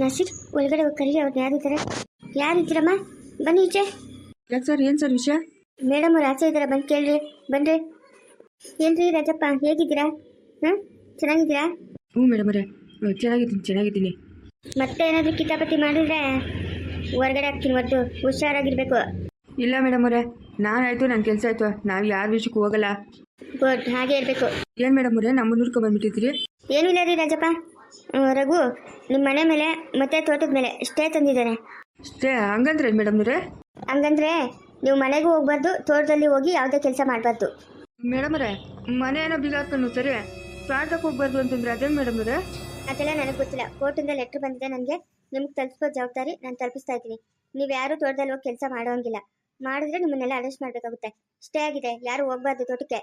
ನಸೀರ್ ಒಳಗಡೆ ಹೋಗಿ ಕರೀರಿ ಅವ್ರು ಯಾರಿದ್ದಾರೆ ಯಾರಿದ್ದೀರಮ್ಮ ಬನ್ನಿ ಈಚೆ. ಯಾಕೆ ಸರ್ ಏನು ಸರ್ ವಿಷಯ? ಮೇಡಮ್ ಅವ್ರು ಆಚೆ ಇದ್ದಾರೆ ಬಂದು ಕೇಳ್ರಿ ಏನು ರೀ ರಾಜಪ್ಪ ಹೇಗಿದ್ದೀರಾ? ಹಾಂ? ಚೆನ್ನಾಗಿದ್ದೀರಾ? ಹ್ಞೂ ಮೇಡಮ್ ಅವರೇ ಚೆನ್ನಾಗಿದ್ದೀನಿ ಚೆನ್ನಾಗಿದ್ದೀನಿ. ಮತ್ತೆ ಏನಾದರೂ ಕಿತಾಪತಿ ಮಾಡಿದ್ರೆ ಹೊರಗಡೆ ಹಾಕ್ತೀನಿ ಮತ್ತು ಹುಷಾರಾಗಿರ್ಬೇಕು. ಇಲ್ಲ ಮೇಡಮ್ ಅವರೇ ನಾನಾಯ್ತು ನನ್ನ ಕೆಲಸ ಆಯ್ತು. ನಾವು ಯಾರ ವಿಷಯಕ್ಕೂ ಹೋಗಲ್ಲ. ಗುಡ್ ಹಾಗೆ ಇರಬೇಕು. ಏನು ಮೇಡಮ್ ಅವರೇ ನಮ್ಮ ಬಂದ್ಬಿಟ್ಟಿದ್ದೀರಿ? ಏನೂ ಇಲ್ಲ ರೀ ರಾಜಪ್ಪ. ರಘು ನಿಮ್ಮ ಮನೆ ಮೇಲೆ ಮತ್ತೆ ತೋಟದ ಮೇಲೆ ಸ್ಟೇ ತಂದಿದ್ದಾರೆ. ಸ್ಟೇ ಹಂಗಂದ್ರೆ ಮೇಡಮ್ ಅವರೇ? ಹಂಗಂದ್ರೆ ನೀವು ಮನೆಗೂ ಹೋಗ್ಬಾರ್ದು ತೋಟದಲ್ಲಿ ಹೋಗಿ ಯಾವುದೇ ಕೆಲಸ ಮಾಡಬಾರ್ದು. ಮೇಡಮ್ ಅವರೇ ಮನೆ ಏನೋ ಬೀಗ ಹಾಕೊಂಡು ಸರಿ ತೋಟಕ್ಕೆ ಹೋಗ್ಬಾರ್ದು ಅಂತಂದ್ರೆ ಅದೇ ಮೇಡಮ್ ಅವರೇ? ಅದೆಲ್ಲ ನನಗೆ ಗೊತ್ತಿಲ್ಲ. ಕೋರ್ಟಿಂದ ಲೆಟ್ರ್ ಬಂದಿದೆ ನನಗೆ ನಿಮ್ಗೆ ತಲುಪಿಸೋ ಜವಾಬ್ದಾರಿ ನಾನು ತಲುಪಿಸ್ತಾ ಇದ್ದೀನಿ. ನೀವು ಯಾರು ತೋಟದಲ್ಲಿ ಹೋಗಿ ಕೆಲಸ ಮಾಡೋಂಗಿಲ್ಲ. ಮಾಡಿದ್ರೆ ನಿಮ್ಮನ್ನೆಲ್ಲ ಅರೆಸ್ಟ್ ಮಾಡಬೇಕಾಗುತ್ತೆ. ಸ್ಟೇ ಆಗಿದೆ ಯಾರು ಹೋಗ್ಬಾರ್ದು ತೋಟಕ್ಕೆ.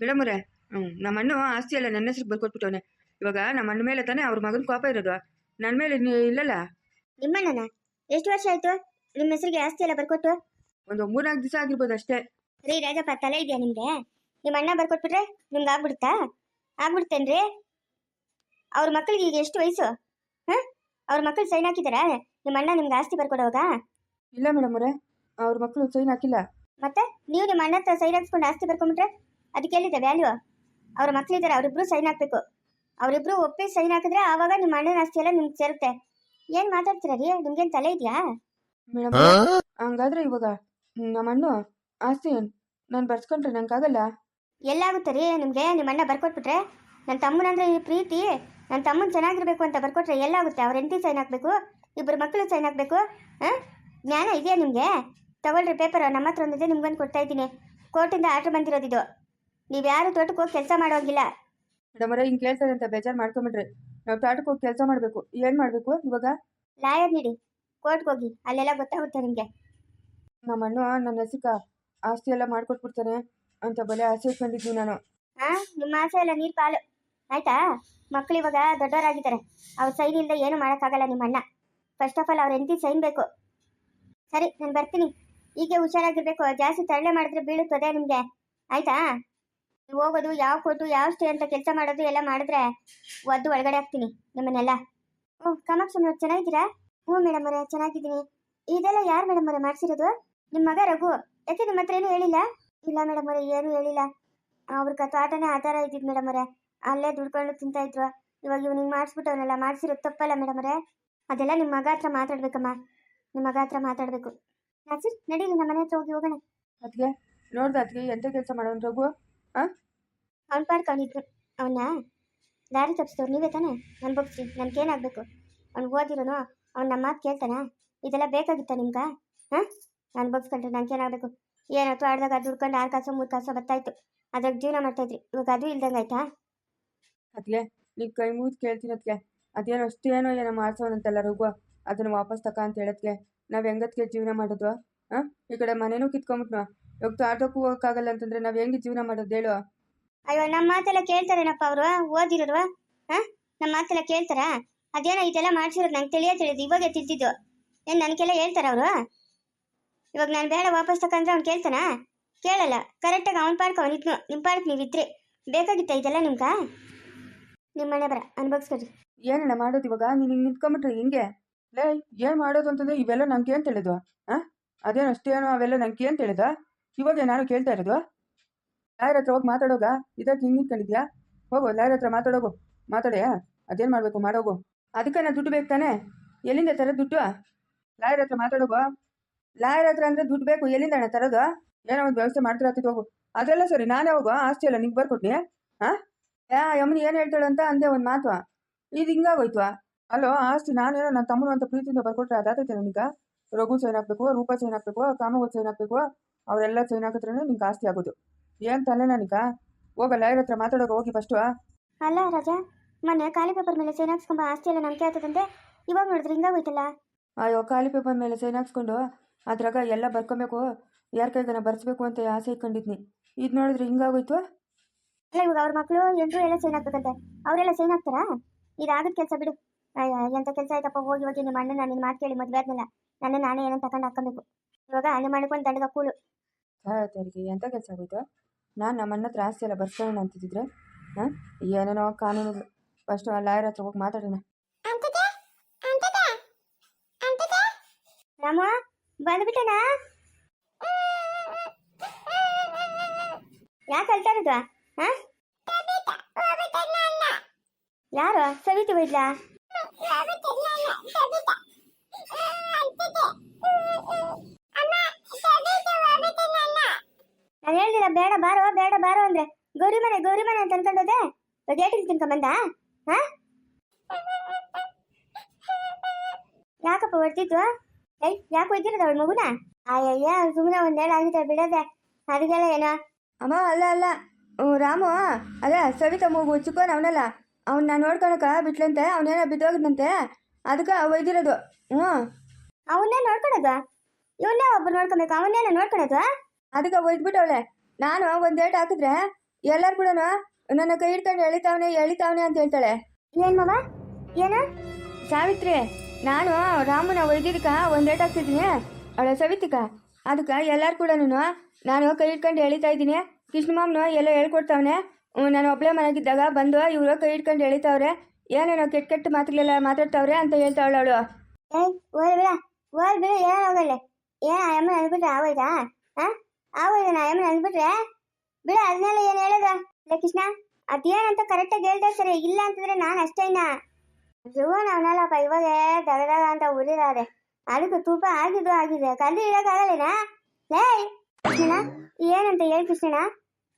ಮೇಡಮ್ ಅವರೇ ನಮ್ಮ ಅಣ್ಣ ಆಸ್ತಿ ಅಲ್ಲ ನನ್ನ ಹೆಸರು ಬರ್ಕೊಟ್ಬಿಟ್ಟವನೆ ಇವಾಗ ನಮ್ಮ ಅಣ್ಣ ಮೇಲೆ ತಾನೇ ಅವ್ರ ಮಗನ ಕೋಪ ಇರೋದು. ನನ್ನ ಮೇಲೆ ಇನ್ನು ಇಲ್ಲಲ್ಲ? ನಿಮ್ಮಣ್ಣನ? ಎಷ್ಟು ವರ್ಷ ಆಯ್ತು? ನಿಮ್ಮ ಹೆಸರಿಗೆ ಆಸ್ತಿ ಎಲ್ಲ ಬರ್ಕೊಟ್ಟು? ಒಂದು ಮೂರ್ನಾಲ್ಕು ದಿವಸ ಆಗಿರ್ಬೋದು ಅಷ್ಟೇ. ರೀ ರಾಜಪ್ಪ ತಲೆ ಇದೆಯಾ ನಿಮ್ಗೆ? ನಿಮ್ಮ ಅಣ್ಣ ಬರ್ಕೊಟ್ಬಿಟ್ರೆ ನಿಮ್ಗೆ ಆಗ್ಬಿಡುತ್ತಾ ಆಗ್ಬಿಡ್ತೇನ್ರಿ? ಅವ್ರ ಮಕ್ಳಿಗೆ ಈಗ ಎಷ್ಟು ವಯಸ್ಸು? ಹಾಂ? ಅವ್ರ ಮಕ್ಕಳು ಸೈನ್ ಹಾಕಿದಾರಾ? ನಿಮ್ಮ ಅಣ್ಣ ನಿಮ್ಗೆ ಆಸ್ತಿ ಬರ್ಕೊಡೋವಾಗ? ಇಲ್ಲ ಮೇಡಮ್ ಅವರೇ ಅವ್ರ ಮಕ್ಕಳು ಸೈನ್ ಹಾಕಿಲ್ಲ. ಮತ್ತೆ ನೀವು ನಿಮ್ಮ ಅಣ್ಣ ಹತ್ರ ಸೈನ್ ಹಾಕ್ಸ್ಕೊಂಡು ಆಸ್ತಿ ಬರ್ಕೊಂಡ್ಬಿಟ್ರೆ ಅದಕ್ಕೆ ಎಲ್ಲಿದೆ ವ್ಯಾಲ್ಯೂ ಅವ್ರ ಮಕ್ಳಿದ್ದಾರೆ ಅವರಿಬ್ರು ಸೈನ್ ಹಾಕ್ಬೇಕು. ಅವರಿಬ್ರು ಒಪ್ಪಿ ಸೈನ್ ಹಾಕಿದ್ರೆ ಆವಾಗ ನಿಮ್ಮ ಅಣ್ಣನ ಆಸ್ತಿ ಎಲ್ಲ ನಿಮ್ಗೆ ಸೇರುತ್ತೆ. ಏನು ಮಾತಾಡ್ತೀರಾ ರೀ? ನಿಮ್ಗೇನು ತಲೆ ಇದೆಯಾ? ಮೇಡಮ್ ಹಂಗಾದ್ರೆ ಇವಾಗ ನಮ್ಮ ಅಣ್ಣ ಆಸ್ತಿ ನಾನು ಬರ್ಸ್ಕೊಂಡ್ರೆ ನಂಗಾಗಲ್ಲ ಎಲ್ಲಾಗುತ್ತೆ ರೀ? ನಿಮಗೆ ನಿಮ್ಮ ಅಣ್ಣ ಬರ್ಕೊಟ್ಬಿಟ್ರೆ? ನನ್ನ ತಮ್ಮನಂದ್ರೆ ಈ ಪ್ರೀತಿ ನನ್ನ ತಮ್ಮನ ಚೆನ್ನಾಗಿರ್ಬೇಕು ಅಂತ ಬರ್ಕೊಟ್ರೆ ಎಲ್ಲಾಗುತ್ತೆ? ಅವ್ರ ಹೆಂಡತಿ ಸೈನ್ ಹಾಕ್ಬೇಕು ಇಬ್ಬರು ಮಕ್ಕಳು ಸೈನ್ ಹಾಕ್ಬೇಕು ಹಾಂ? ಜ್ಞಾನ ಇದೆಯಾ ನಿಮಗೆ? ತಗೊಳ್ರಿ ಪೇಪರ್ ನಮ್ಮ ಹತ್ರ ಒಂದಿದೆ ನಿಮ್ಗೊಂದು ಕೊಡ್ತಾ ಇದ್ದೀನಿ. ಕೋರ್ಟಿಂದ ಆರ್ಡ್ರ್ ಬಂದಿರೋದಿದು ನೀವು ಯಾರು ತೋಟಕ್ಕೆ ಹೋಗಿ ಕೆಲಸ ಮಾಡೋಗಿಲ್ಲ. ಮೇಡಮ್ ಅವರೇ ಹಿಂಗೆ ಕೇಳ್ತಾರೆ ಅಂತ ಬೇಜಾರು ಮಾಡ್ಕೊಂಬಿಡ್ರಿ. ನಾವು ತೋಟಕ್ಕೆ ಹೋಗಿ ಕೆಲಸ ಮಾಡಬೇಕು. ಏನು ಮಾಡಬೇಕು ಇವಾಗ? ಲಾಯರ್ ನೀಡಿ ಕೋರ್ಟ್ಗೆ ಹೋಗಿ ಅಲ್ಲೆಲ್ಲ ಗೊತ್ತಾಗುತ್ತೆ ನಿಮಗೆ. ನಮ್ಮ ಅಣ್ಣ ನನ್ನ ಹೆಸಕ ಆಸ್ತಿ ಎಲ್ಲ ಮಾಡ್ಕೊಟ್ಬಿಡ್ತಾನೆ ಅಂತ ಬಲೆ ಆಸೆ ಇಟ್ಕೊಂಡಿದ್ವಿ ನಾನು. ಹಾ ನಿಮ್ಮ ಆಸೆ ಎಲ್ಲ ನೀರು ಪಾಲು. ಆಯ್ತಾ? ಮಕ್ಕಳು ಇವಾಗ ದೊಡ್ಡವರಾಗಿದ್ದಾರೆ. ಅವ್ರ ಸೈನ್ ಇಲ್ಲದೆ ಏನು ಮಾಡೋಕ್ಕಾಗಲ್ಲ ನಿಮ್ಮ ಅಣ್ಣ. ಫಸ್ಟ್ ಆಫ್ ಆಲ್ ಅವ್ರ ಹೆಂಡತಿ ಸೈನ್ ಬೇಕು. ಸರಿ ನಾನು ಬರ್ತೀನಿ. ಈಗ ಹುಷಾರಾಗಿರ್ಬೇಕು. ಜಾಸ್ತಿ ತರಳೆ ಮಾಡಿದ್ರೆ ಬೀಳುತ್ತದೆ ನಿಮಗೆ? ಆಯ್ತಾ? ಹೋಗೋದು ಯಾವ ಕೊಟ್ಟು ಯಾವ ಸ್ಟೇ ಅಂತ ಕೆಲಸ ಮಾಡೋದು ಎಲ್ಲ ಮಾಡಿದ್ರೆ ಒದ್ದು ಒಳಗಡೆ ಹಾಕ್ತೀನಿ ನಿಮ್ಮನ್ನೆಲ್ಲ. ಓ ಕಾಮಾಕ್ಷಮ್ಮ ಚೆನ್ನಾಗಿದ್ದೀರಾ? ಹ್ಞೂ ಮೇಡಮ್ ಅವರೇ, ಚೆನ್ನಾಗಿದ್ದೀನಿ. ಇದೆಲ್ಲ ಯಾರು ಮೇಡಮ್ ಅವರೇ ಮಾಡಿಸಿರೋದು? ನಿಮ್ಮ ಮಗ ರಘು. ಯಾಕೆ ನಿಮ್ಮ ಹತ್ರ ಏನು ಹೇಳಿಲ್ಲ? ಇಲ್ಲ ಮೇಡಮ್ ಅವರೇ, ಏನೂ ಹೇಳಿಲ್ಲ. ಅವ್ರಿಗೆ ತೋಟನೇ ಆಧಾರ ಇದ್ದಿದ್ದು ಮೇಡಮ್ ಅವರೇ. ಅಲ್ಲೇ ದುಡ್ಕೊಂಡು ತಿಂತಾ ಇದ್ರು. ಇವಾಗ ಇವ್ ನಿಂಗೆ ಮಾಡಿಸ್ಬಿಟ್ಟವನಲ್ಲ ಮಾಡಿಸಿರೋದು ತಪ್ಪಲ್ಲ ಮೇಡಮ್ ಅವರೇ. ಅದೆಲ್ಲ ನಿಮ್ಮ ಮಗ ಹತ್ರ ಮಾತಾಡ್ಬೇಕಮ್ಮ. ನಿಮ್ಮ ಮಗ ಹತ್ರ ಮಾತಾಡಬೇಕು. ನಡೀಲಿ ನಮ್ಮ ಮನೆ ಹತ್ರ ಹೋಗಿ ಹೋಗೋಣ. ಅದಕ್ಕೆ ನೋಡ್ದೆ ಅದಕ್ಕೆ ಎಂಥ ಕೆಲಸ ಮಾಡೋಣ ರಘು? ಅವ್ನ ಪಾಡ್ಕ ಅವನಿದ್ರು ಅವನ್ನ ದಾರಿ ತಪ್ಪಿಸ್ತವ್ರು ನೀವೇ ತಾನೆ? ನನ್ನ ಬಗ್ಸಿ ನನಗೇನಾಗಬೇಕು ಅವ್ನು ಓದಿರೋನು ಅವ್ನು ನಮ್ಮ ಮಾತು ಕೇಳ್ತಾನ? ಇದೆಲ್ಲ ಬೇಕಾಗಿತ್ತ ನಿಮ್ಗೆ? ಹಾಂ ನಾನು ಬಗ್ಸ್ಕೊಂಡ್ರೆ ನನಗೇನಾಗಬೇಕು ಏನಾಯ್ತು ಆಡ್ದಾಗ ದುಡ್ಕೊಂಡು ಆರು ಕಾಸು ಮೂರು ಕಾಸು ಬರ್ತಾಯಿತ್ತು ಅದ್ರಾಗ ಜೀವನ ಮಾಡ್ತಾಯಿದ್ರಿ ಇವಾಗ ಅದು ಇಲ್ದಂಗೆ ಆಯ್ತಾ? ಅದ್ಲೇ ನೀವು ಕೈ ಮುಗಿದು ಕೇಳ್ತೀನಿ ಅದಕ್ಕೆ ಅದೇನೋ ಅಷ್ಟೇನೋ ಏನೋ ಮಾಡ್ಸೋನಂತಲ್ಲ ರಘು ಅದನ್ನು ವಾಪಸ್ ತಕ ಅಂತ ಹೇಳೋದಕ್ಕೆ ನಾವು ಹೆಂಗತ್ಗೆ ಜೀವನ ಮಾಡೋದು ಹಾಂ ಈ ಕಡೆ ಮನೇನೂ ಕಿತ್ಕೊಂಬಿಟ್ನು? ಇವಾಗ ತೋಟಕ್ಕೂ ಹೋಗೋಕ್ಕಾಗಲ್ಲ ಅಂತಂದ್ರೆ ನಾವು ಹೆಂಗೆ ಜೀವನ ಮಾಡೋದು ಹೇಳು? ಅಯ್ಯೋ ನಮ್ಮ ಮಾತೆಲ್ಲ ಕೇಳ್ತಾರೇನಪ್ಪ ಅವರು? ಓದಿರೋರು? ಹಾಂ? ನಮ್ಮ ಮಾತೆಲ್ಲ ಕೇಳ್ತಾರಾ? ಅದೇನೋ ಇದೆಲ್ಲ ಮಾಡ್ಸಿರೋದು ನಂಗೆ ತಿಳಿಯೋ ತಿಳಿದು ಇವಾಗೆ ತಿದ್ದಿದ್ದು ಏನು ನನಗೆಲ್ಲ ಹೇಳ್ತಾರ ಅವರು? ಇವಾಗ ನಾನು ಬೇಡ ವಾಪಸ್ ತಕಂದ್ರೆ ಅವ್ನು ಕೇಳ್ತಾನಾ? ಕೇಳಲ್ಲ. ಕರೆಕ್ಟಾಗಿ ಅವ್ನ ಪಾಡ್ಕ ಅವನಿದ್ನು ನಿಮ್ಮ ಪಾಡ್ಕ ನೀವಿದ್ರಿ ಬೇಕಾಗಿತ್ತ ಇದೆಲ್ಲ ನಿಮ್ಗೆ? ನಿಮ್ಮ ಮನೆ ಬರ ಅನ್ಭವಿಸ್ಕೊಡ್ರಿ ಏನಣ್ಣ ಮಾಡೋದು ಇವಾಗ? ನೀನು ಹಿಂಗೆ ನಿಂತ್ಕೊಂಬಿಟ್ರೆ ಹಿಂಗೆ? ಲೇ ಏನು ಮಾಡೋದು ಅಂತಂದ್ರೆ ಇವೆಲ್ಲ ನಂಗೆ ಏನು ತಿಳಿದು? ಹಾಂ? ಅದೇನು ಅಷ್ಟೇನೋ ಅವೆಲ್ಲ ನಂಗೆ ಏನು ತಿಳಿದ? ಇವಾಗ ನಾನು ಕೇಳ್ತಾ ಇರೋದು? ಲಾಯರ್ ಹತ್ರ ಹೋಗಿ ಮಾತಾಡೋಗ? ಇದಕ್ಕೆ ಹಿಂಗೆ ನಿಂತ್ಕೊಂಡಿದ್ಯಾ? ಹೋಗು, ಲಾಯರ್ ಹತ್ರ ಮಾತಾಡೋಗು. ಮಾತಾಡೆ ಅದೇನು ಮಾಡಬೇಕು? ಮಾಡೋಗು. ಅದಕ್ಕೆ ನಾನು ದುಡ್ಡು ಬೇಕು ತಾನೆ? ಎಲ್ಲಿಂದ ತರೋದು ದುಡ್ಡು? ಲಾಯರ್ ಹತ್ರ ಮಾತಾಡೋಗು. ಲಾಯರ್ ಹತ್ರ ಅಂದರೆ ದುಡ್ಡು ಬೇಕು. ಎಲ್ಲಿಂದ ಅಣ್ಣ ತರೋದು? ಏನೋ ಒಂದು ವ್ಯವಸ್ಥೆ ಮಾಡ್ತಾರೆ ಹತ್ತಿದ್ದು ಹೋಗು. ಅದೆಲ್ಲ ಸರಿ, ನಾನೇ ಹೋಗು ಆಸ್ತಿ ಎಲ್ಲ ನಿಂಗೆ ಬರ್ಕೊಟ್ನಿ ಹಾಂ? ಯಾ ಏನು ಹೇಳ್ತಾಳೆ ಅಂತ ಅಂದೆ ಒಂದು ಮಾತು. ಇದು ಹಿಂಗಾಗೋಯ್ತು. ಅಲ್ಲೋ ಆಸ್ತಿ ನಾನೇನೋ ನನ್ನ ತಮ್ಮನು ಅಂತ ಪ್ರೀತಿಯಿಂದ ಬರ್ಕೊಟ್ರೆ ಅದಾತೈತೆ ನನಗ ರಘು ಚೈನ್ ಹಾಕ್ಬೇಕು ರೂಪ ಚೈನ್ ಹಾಕ್ಬೇಕು ಕಾಮಗೋ ಚೈನ್ ಹಾಕ್ಬೇಕು ಅವರೆಲ್ಲ ಚೈನ್ ಹಾಕಿದ್ರೆ ನಿಂಗೆ ಆಸ್ತಿ ಆಗೋದು. ಏನು ತಲೆ ನನಗ? ಹೋಗ ಲಾಯರ್ ಹತ್ರ ಮಾತಾಡೋಕೆ ಹೋಗಿ ಫಸ್ಟು ಅಲ್ಲ ರಾಜ ಮೊನ್ನೆ ಖಾಲಿ ಪೇಪರ್ ಮೇಲೆ ಸೈನ್ ಹಾಕ್ಸ್ಕೊಂಬ ಆಸ್ತಿ ಎಲ್ಲ ನಂಬಿಕೆ ಆಗ್ತದಂತೆ ಇವಾಗ ನೋಡಿದ್ರೆ ಹಿಂಗಾಗೋಯ್ತಲ್ಲ ಅಯ್ಯೋ ಖಾಲಿ ಪೇಪರ್ ಮೇಲೆ ಸೈನ್ ಹಾಕ್ಸ್ಕೊಂಡು ಅದ್ರಾಗ ಎಲ್ಲ ಬರ್ಕೊಬೇಕು ಯಾರ ಕೈಗನ ಬರ್ಸ್ಬೇಕು ಅಂತ ಆಸೆ ಇಟ್ಕೊಂಡಿದ್ನಿ. ಇದು ನೋಡಿದ್ರೆ ಹಿಂಗಾಗೋಯ್ತು ಅಲ್ಲ ಇವಾಗ ಅವ್ರ ಮಕ್ಕಳು ಎಲ್ಲರೂ ಎಲ್ಲ ಸೈನ್ ಹಾಕ್ಬೇಕಂತೆ ಅವರೆಲ್ಲ ಸೈನ್ ಹಾಕ್ತಾರಾ? ಇದಾಗದ ಕೆಲಸ ಬಿಡು. ಅಯ್ಯ ಎಂತ ಕೆಲಸ ಆಯ್ತಪ್ಪ ಹೋಗಿ ಹೋಗಿ ನಿಮ್ಮ ಅಣ್ಣನ ನಿನ್ನ ಮಾತು ಕೇಳಿ ಮದುವೆ ಆದ್ಮೇಲೆ. ನನ್ನ ನಾನೇ ಏನೋ ತಗೊಂಡು ಹಾಕೊಬೇಕು ಇವಾಗ ನಿಮ್ಮ ಮಾಡ್ಕೊಂಡು ದಂಡದ ಕೂಳು. ತೆರಿಗೆ ಎಂಥ ಕೆಲಸ ಆಗೋಯ್ತು? ನಾನು ನಮ್ಮನ್ನ ಆಸ್ತಿ ಎಲ್ಲ ಬರ್ಸೋಣ ಅಂತಿದ್ರೆ ಹಾಂ? ಏನೇನೋ ಕಾನೂನು ಫಸ್ಟ್ ಆ ಲಾಯರ್ ಹತ್ರ ಹೋಗಿ ಮಾತಾಡೋಣ. ಯಾಕೆ ಅಳ್ತಾ ಇರೋದು ಹಾ? ಯಾರು? ಸವಿತಿ ಹೋಯ್ಲಾ ನಾನು ಹೇಳಿದ ಬೇಡ ಬಾರೋ ಬೇಡ ಬಾರೋ ಅಂದ್ರೆ. ಗೌರಿ ಮನೆ ಗೌರಿ ಮನೆ ಅಂತ ಅನ್ಕೊಂಡೋದೆ? ಗೇಟಿಗೆ ತಿನ್ಕೊಂಬಂದ ಹಾ? ಯಾಕಪ್ಪ ಹೊಡ್ತಿತ್ತು ಏಯ್ ಯಾಕೆ ಹೋಯ್ತಿರೋದು ಅವಳ ಮಗುನ? ಅಯ್ಯಯ್ಯ ಸುಮ್ಮನೆ ಒಂದೇಳು ಆಗಿದೆ ಬಿಡದೆ. ಅದಕ್ಕೆಲ್ಲ ಏನೋ? ಅಮ್ಮ ಅಲ್ಲ ಅಲ್ಲ. ರಾಮು ಅದೇ ಸವಿತಾ ಮಗು ಚಿಕ್ಕವನ ಅವನಲ್ಲ. ಅವ್ನ ನೋಡ್ಕೊಳಕ ಬಿಟ್ಲಂತೆ ಅವನೇನೋ ಬಿದ್ದೋಗಿದ್ನಂತೆ. ಅದಕ್ಕೆ ಒಯ್ದಿರೋದು ಹ್ಞೂ ಅವನ್ನೇ ನೋಡ್ಕೊಳೋದು? ಇವನ್ನೇ ಒಬ್ಬ ನೋಡ್ಕೊಬೇಕು ಅವನ್ನೇನ ನೋಡ್ಕೊಳೋದು? ಅದಕ್ಕೆ ಒಯ್ದ್ಬಿಟ್ಟವಳೆ. ನಾನು ಒಂದು ಏಟ್ ಹಾಕಿದ್ರೆ ಎಲ್ಲರೂ ಕೂಡ ನನ್ನ ಕೈ ಹಿಡ್ಕೊಂಡು ಎಳಿತಾವನೆ ಎಳಿತಾವನೆ ಅಂತ ಹೇಳ್ತಾಳೆ. ಏನ್ ಮಾವ? ಏನು? ಸಾವಿತ್ರಿ ನಾನು ರಾಮನ ಒಯ್ದಿದ್ದಕ್ಕ ಒಂದು ಏಟ್ ಹಾಕ್ತಿದ್ದೀನಿ. ಅವಳ ಸವಿತಿಕ ಅದಕ್ಕೆ ಎಲ್ಲಾರು ಕೂಡ ನಾನು ಕೈ ಹಿಡ್ಕೊಂಡು ಎಳಿತಾ ಇದ್ದೀನಿ. ಕೃಷ್ಣಮಾಮನು ಎಲ್ಲ ಹೇಳ್ಕೊಡ್ತಾವನೆ. ನಾನು ಒಬ್ಬಳೆ ಮನೆಗಿದ್ದಾಗ ಬಂದು ಇವರು ಕೈ ಹಿಡ್ಕೊಂಡು ಎಳಿತಾವ್ರೆ. ಏನೇನೋ ಕೆಟ್ಟ ಕೆಟ್ಟ ಮಾತುಗಳೆಲ್ಲ ಮಾತಾಡ್ತಾವ್ರೆ ಅಂತ ಹೇಳ್ತಾವಳು ಅವಳು. ಓಯ್ ಓದ್ ಬಿಡ ಓದ್ ಬಿಡ ಏನ್ ಹೋಗಲ್ಲ ಏನ್ ಯಮ್ಮ ಅನ್ಬಿಟ್ರೆ ಆಗೋಯ್ತಾ ಹಾ ಆಗೋಯ್ದ ನಾ ಯಮ್ಮ ಬಿಡ ಅದನ್ನೆಲ್ಲ ಏನ್ ಹೇಳೋದ? ಕೃಷ್ಣ, ಅದೇನಂತ ಕರೆಕ್ಟಾಗಿ ಹೇಳ್ದೆ ಸರಿ, ಇಲ್ಲ ಅಂತಂದ್ರೆ ನಾನು ಅಷ್ಟೇನಾ ಜೀವನ ಅವನಲ್ಲಪ್ಪ, ಇವಾಗ ದಗದಾಗ ಅಂತ ಉರಿದಾರೆ ಅದಕ್ಕೆ ತೂಪ ಆಗಿದ್ದು ಆಗಿದೆ. ಕಂದು ಇಡಕ್ಕಾಗಲ್ಲೇನಾ ಲೇ, ಕೃಷ್ಣ, ಏನಂತ ಹೇಳಿ ಕೃಷ್ಣ.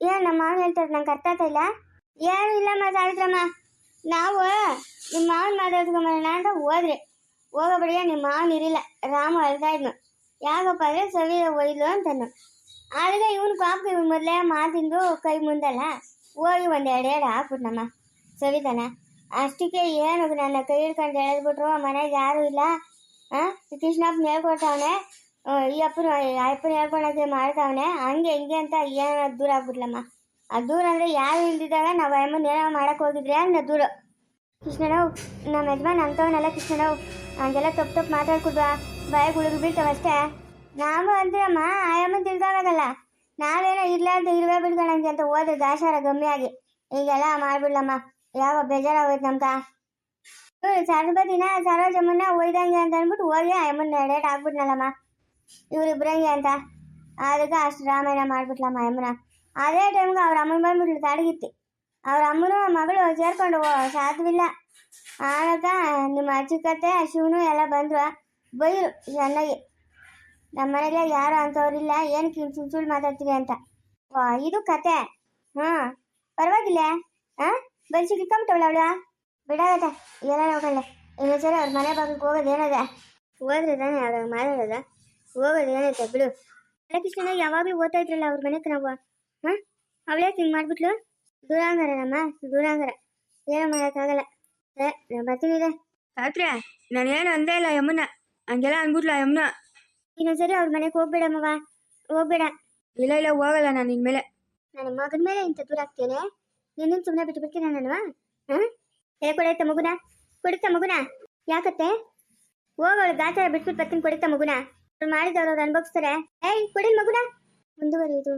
ಏನ್ ನಮ್ಮ ಮಾವನ್ ಹೇಳ್ತಾರೆ ನಂಗೆ ಅರ್ಥ ಆಗ್ತಾ ಇಲ್ಲ. ಏನು ಇಲ್ಲಮ್ಮ ಸಾವಿತ್ರಮ್ಮ. ನಾವು ನಿಮ್ಮ ಮಾವನ್ ಮಾತಾಡ್ಸ್ಕೊಂಬರೋಣ ಅಂತ ಹೋದ್ರಿ. ಹೋಗೋಬಡಿಗೆ ನಿಮ್ಮ ಮಾವನ್ ಇರಿಲ್ಲ ರಾಮ ಅಳ್ತಾ ಇದ್ನು. ಯಾಕಪ್ಪ ಅಂದ್ರೆ ಸವಿ ಒಯ್ಲು ಅಂತನು. ಆದ್ರೆ ಇವನು ಪಾಪ ಇವನು ಮೊದಲೇ ಮಾತಿಂದು ಕೈ ಮುಂದಲ್ಲ. ಹೋಗಿ ಒಂದು ಎರಡು ಎರಡು ಹಾಕ್ಬಿಟ್ನಮ್ಮ. ಸವಿತಾನ. ಅಷ್ಟಕ್ಕೆ ಏನು ನನ್ನ ಕೈ ಹಿಡ್ಕೊಂಡು ಎಳೆದ್ಬಿಟ್ರು, ಮನೆಗೆ ಯಾರು ಇಲ್ಲ. ಆ ಕೃಷ್ಣಪ್ಪನ ಹೇಳ್ಕೊಡ್ತಾವನೆ ಈ ಅಪ್ಪನ ಅಪ್ಪನ ಹೇಳ್ಕೊಳಕ್ಕೆ ಮಾಡ್ತಾವನೆ. ಹಂಗೆ ಹಿಂಗೆ ಅಂತ ಏನೋ ದೂರ ಆಗ್ಬಿಟ್ಲಮ್ಮ. ಆ ದೂರ ಅಂದ್ರೆ ಯಾರು ಇಲ್ದಿದ್ದಾಗ ನಾವು ಅಮ್ಮನ ಏನೋ ಮಾಡಕ್ ಹೋಗಿದ್ರೆ ಅನ್ನೋ ದೂರ. ಕೃಷ್ಣನವ್ ನಮ್ಮ ಯಜಮಾನ್ ಅಂತವನಲ್ಲ ಕೃಷ್ಣನವ್ ಹಂಗೆಲ್ಲ ತಪ್ಪು ತಪ್ಪು ಮಾತಾಡ್ಕೊಡ್ವಾ ಬಾಯಿ ಗುಳಿಗೆ ಬೀಳ್ತಾವಷ್ಟೇ ನಾವು ಅಂದ್ರಮ್ಮ ಆಯಮ್ಮನ್ ತಿಳ್ಕೊಳಗಲ್ಲ ನಾವೇನೋ ಇರ್ಲಾರ್ದು ಇರುವೆ ಬಿಡ್ಕೊಳಂಗೆ ಅಂತ ಹೋದ್ರೆ ದಾಸಾರ ಗಮ್ಮಿ ಆಗಿ ಈಗೆಲ್ಲ ಮಾಡ್ಬಿಡ್ಲಮ್ಮ. ಯಾವ ಬೇಜಾರಾಗೋಯ್ತು ನಮ್ಗ. ಇವ್ರು ಸರಸ್ವತಿನ, ಸರೋಜಮ್ಮನ್ನ ಒಯ್ದಂಗೆ ಅಂತ ಅಂದ್ಬಿಟ್ಟು ಹೋಗಿ ಅಮ್ಮನ ಡೇಟ್ ಆಗ್ಬಿಟ್ನಲ್ಲಮ್ಮ. ಇವ್ರಿಬ್ರಂಗೆ ಅಂತ. ಅದಕ್ಕೆ ಅಷ್ಟು ರಾಮಾಯಣ ಮಾಡ್ಬಿಟ್ಲಮ್ಮ ಅಮ್ಮನ ಅದೇ ಟೈಮ್ಗೆ ಅವ್ರ ಅಮ್ಮನ ಬಂದ್ಬಿಟ್ಲು ತಾಡಗಿತ್ತಿ. ಅವ್ರ ಅಮ್ಮನು ಮಗಳು ಸೇರ್ಕೊಂಡು ಸಾಧ್ಯವಿಲ್ಲ. ಆಗ ನಿಮ್ಮ ಅಜ್ಜಿ ಕತೆ ಶಿವನು ಎಲ್ಲ ಬಂದ್ರು. ಬೈರು ಚೆನ್ನಾಗಿ. ನಮ್ಮ ಮನೇಲಿ ಯಾರು ಅಂತವ್ರಿಲ್ಲ ಏನು ಸುಳ್ಳು ಸುಳ್ಳು ಮಾತಾಡ್ತೀವಿ ಅಂತ. ವಾ ಇದು ಕತೆ. ಹಾಂ ಪರವಾಗಿಲ್ಲ. ಹಾಂ ಬಲ್ಸಿ ಕಿತ್ಕೊಂಬಿಟ್ಟವಳ ಅವಳು. ಎಲ್ಲ ಹೋಗಲ್ಲ ನೋಡ್ಕೊಳ್ಳೆ ಇನ್ನೊಂದ್ಸರಿ ಅವ್ರ ಮನೆ ಬಾಗಿಲಿಗೆ ಹೋಗೋದು ಏನದ? ಹೋದ್ರೆ ತಾನೇ ಅವ್ರ ಮಾತಾಡೋದ? ಹೋಗೋದು ಏನೈತೆ ಬಿಡು. ಕೃಷ್ಣ ಯಾವಾಗಲೂ ಓದ್ತಾ ಇದ್ರಲ್ಲ ಅವ್ರ ಮನೆಗೆ ನಾವು? ಹಾಂ ಅವಳ್ಯಾಕೆ ಹಿಂಗೆ ಮಾಡ್ಬಿಟ್ಲು? ದೂರಾಂಗರ ನಮ್ಮ ದೂರಾಂಗರ. ಏನೋ ಮಾಡೋಕ್ಕಾಗಲ್ಲ. ಸರ್ ನಾನು ಬರ್ತೀನಿದೆ ರಾತ್ರಿ ನಾನೇನು ಅಂದೇ ಇಲ್ಲ ಯಮ್ಮನ ಹಂಗೆಲ್ಲ ಅಂದ್ಬಿಟ್ಲ ಯಮ್ಮನ ಇನ್ನೊಂದ್ಸರಿ ಅವ್ರ ಮನೆಗೆ ಹೋಗ್ಬೇಡಮ್ಮವ ಮವ. ಹೋಗ್ಬೇಡ. ಇಲ್ಲ ಇಲ್ಲ ಹೋಗಲ್ಲ ನಾನು ಮೇಲೆ ನನ್ನ ಮಗನ ಮೇಲೆ ಇಂಥ ದೂರ ಆಗ್ತೇನೆ ನಿನ್ನ ಸುಮ್ಮನೆ ಬಿಟ್ಟು ಬಿಡ್ತೀನಿ ನಾನು ಹಾಂ? ಕೊಡೈತೆ ಮಗುನ? ಕೊಡುತ್ತ ಮಗುನ? ಯಾಕತ್ತೆ? ಹೋಗೋಳು ಗಾಚಾರ ಬಿಟ್ಬಿಟ್ಟು ಬರ್ತೀನಿ ಕೊಡುತ್ತ ಮಗುನ? ಅವ್ರು ಮಾಡಿದವ್ರು ಅವ್ರು ಅನ್ಭವಿಸ್ತಾರೆ. ಏಯ್ ಕೊಡಿ ಮಗುನ? ಮುಂದುವರಿಯುವುದು